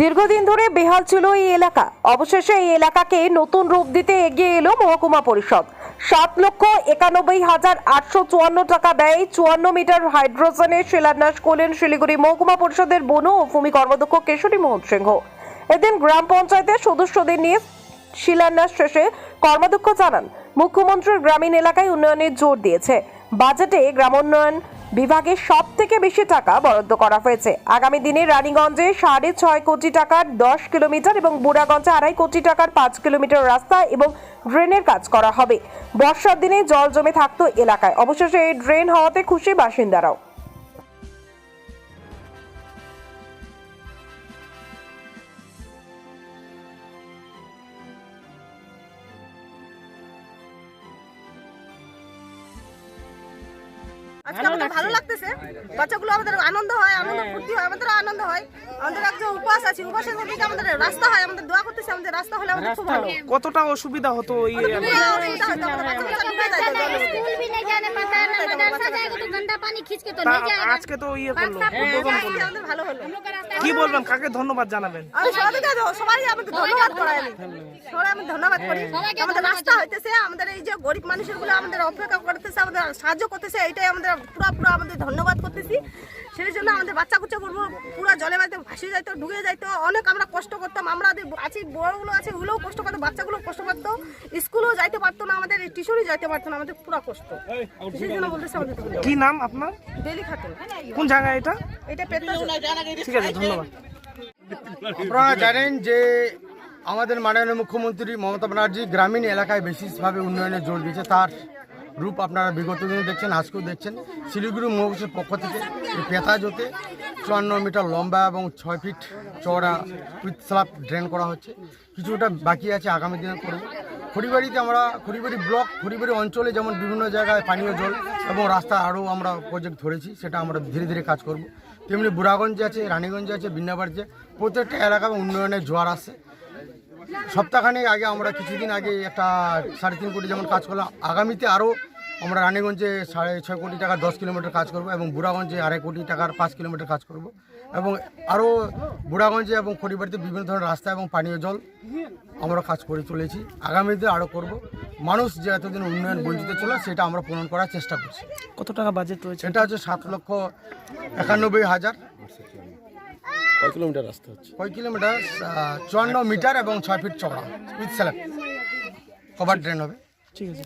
দীর্ঘদিন ধরে বেহাল ছিল এই এলাকা। অবশেষে এই এলাকাকে নতুন রূপ দিতে এগিয়ে এলো মহকুমা পরিষদ। সাত লক্ষ একানব্বই হাজার আটশো চুয়ান্ন টাকা ব্যয়ে চুয়ান্ন মিটার হাইড্রোজেনের শিলান্যাস করলেন শিলিগুড়ি মহকুমা পরিষদের বন ও ভূমি কর্মদক্ষ কেশরী মোহন সিংহ। এদিন গ্রাম পঞ্চায়েতের সদস্যদের নিয়ে শিলান্যাস শেষে কর্মাধ্যক্ষ জানান, মুখ্যমন্ত্রীর গ্রামীণ এলাকায় উন্নয়নের জোর দিয়েছে। বাজেটে গ্রামোন্নয়ন বিভাগে সব থেকে বেশি টাকা বরাদ্দ করা হয়েছে। আগামী দিনে রানীগঞ্জে সাড়ে ছয় কোটি টাকার দশ কিলোমিটার এবং বুড়াগঞ্জে আড়াই কোটি টাকার পাঁচ কিলোমিটার রাস্তা এবং ড্রেনের কাজ করা হবে। বর্ষার দিনে জল জমে থাকতো এলাকায়। অবশেষে এই ড্রেন হওয়াতে খুশি বাসিন্দারাও। আজকে আমাদের ভালো লাগতেছে। বাচ্চাগুলো আমাদের আনন্দ হয় আনন্দ ফুর্তি হয় আমাদের আনন্দ হয়। আমাদের একজন উপাস আছে উপাসের মধ্যে আমাদের রাস্তা হয়? আমাদের দোয়া করতেছে আমাদের রাস্তা হলে আমাদের খুব ভালো। কতটা অসুবিধা হতো এই কি কাকে ধন্যবাদ সবাই আমাকে ধন্যবাদ সবাই আমি ধন্যবাদ করি। আমাদের এই যে গরিব মানুষেরগুলো আমাদের অপেক্ষা করতেছে আমাদের সাহায্য করতেছে এইটাই আমাদের পুরো পুরো আমাদের ধন্যবাদ। সেই জন্য আমাদের বাচ্চা কুচ্চা করব পুরো জলে বাড়িতে ভাসে যাইতো ডুবে যাইতো। অনেক আমরা কষ্ট করতাম। আমরা আছি বড়গুলো আছে ওগুলোও কষ্ট করতো বাচ্চাগুলো কষ্ট করতো। স্কুলেও যাইতে পারতো না আমাদের টিউশনই যাইতে পারতো না আমাদের পুরো কষ্ট। সেই জন্য বলতেছে আমাদের কি নাম আপনার? ডেলি খাতুন। কোন জায়গায় এটা? এটা পেতে ঠিক আছে ধন্যবাদ। আপনারা জানেন যে আমাদের মাননীয় মুখ্যমন্ত্রী মমতা ব্যানার্জি গ্রামীণ এলাকায় বিশেষভাবে উন্নয়নে জোর দিয়েছে। তার রূপ আপনারা বিগত দিনে দেখছেন, আজকেও দেখছেন। শিলিগুড়ি মহকুমার পক্ষ থেকে এই পেতাজোতে চুয়ান্ন মিটার লম্বা এবং ছয় ফিট চওড়া উইথ স্ল্যাব ড্রেন করা হচ্ছে। কিছুটা বাকি আছে, আগামী দিনে করব। খড়িবাড়িতে আমরা, খড়িবাড়ি ব্লক, খড়িবাড়ি অঞ্চলে যেমন বিভিন্ন জায়গায় পানীয় জল এবং রাস্তা আরও আমরা প্রজেক্ট ধরেছি, সেটা আমরা ধীরে ধীরে কাজ করব। তেমনি বুড়াগঞ্জে আছে, রানীগঞ্জে আছে বিন্নাবাড়িতে প্রত্যেকটা এলাকায় উন্নয়নের জোয়ার আছে সপ্তাহখানেক আগে আমরা কিছুদিন আগে একটা সাড়ে তিন কোটি যেমন কাজ করলাম, আগামীতে আরও আমরা রানীগঞ্জে সাড়ে ছয় কোটি টাকার দশ কিলোমিটার কাজ করব এবং বুড়াগঞ্জে আড়াই কোটি টাকার পাঁচ কিলোমিটার কাজ করব। এবং আরও বুড়াগঞ্জে এবং খড়িবাড়িতে বিভিন্ন ধরনের রাস্তা এবং পানীয় জল আমরা কাজ করে চলেছি। আগামীতে আরও করব। মানুষ যে এতদিন উন্নয়ন বঞ্চিত ছিল সেটা আমরা পূরণ করার চেষ্টা করছি। কত টাকা বাজেট রয়েছে? এটা হচ্ছে সাত লক্ষ একানব্বই হাজার। কয় কিলোমিটার রাস্তা হচ্ছে? কয় কিলোমিটার? চুয়ান্ন মিটার এবং ছয় ফিট চওড়া। উইথ স্ল্যাব কভার ড্রেন হবে। ঠিক আছে